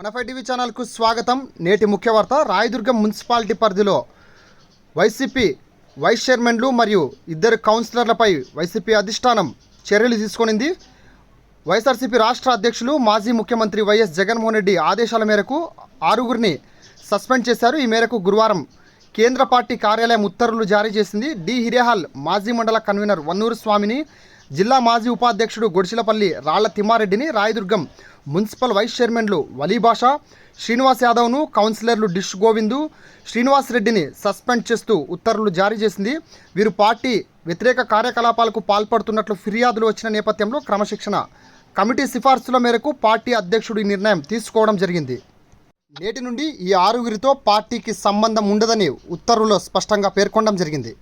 మనఫై TV ఛానల్కు స్వాగతం. నేటి ముఖ్య వార్త రాయదుర్గం మున్సిపాలిటీ పరిధిలో వైసీపీ వైస్ చైర్మన్లు మరియు ఇద్దరు కౌన్సిలర్లపై వైసీపీ అధిష్టానం చర్యలు తీసుకొనింది. వైఎస్ఆర్సీపీ రాష్ట్ర అధ్యక్షులు మాజీ ముఖ్యమంత్రి వైఎస్ జగన్మోహన్ రెడ్డి ఆదేశాల మేరకు ఆరుగురిని సస్పెండ్ చేశారు. ఈ మేరకు గురువారం కేంద్ర పార్టీ కార్యాలయం ఉత్తర్వులు జారీ చేసింది. డి. హిరేహాల్ మాజీ మండల కన్వీనర్ వన్నూరు స్వామిని జిల్లా మాజీ ఉపాధ్యక్షుడు గొడిచిలపల్లి రాళ్ళ తిమ్మారెడ్డిని రాయదుర్గం మున్సిపల్ వైస్ చైర్మన్లు వలీభాష శ్రీనివాస్ యాదవ్ను కౌన్సిలర్లు డిష్ గోవిందు శ్రీనివాస్ రెడ్డిని సస్పెండ్ చేస్తూ ఉత్తర్వులు జారీ చేసింది. వీరు పార్టీ వ్యతిరేక కార్యకలాపాలకు పాల్పడుతున్నట్లు ఫిర్యాదులు వచ్చిన నేపథ్యంలో క్రమశిక్షణ. కమిటీ సిఫార్సుల మేరకు పార్టీ అధ్యక్షుడు ఈ నిర్ణయం తీసుకోవడం జరిగింది. నేటి నుండి ఈ ఆరుగురితో పార్టీకి సంబంధం ఉండదని ఉత్తర్వులో స్పష్టంగా పేర్కొనడం జరిగింది.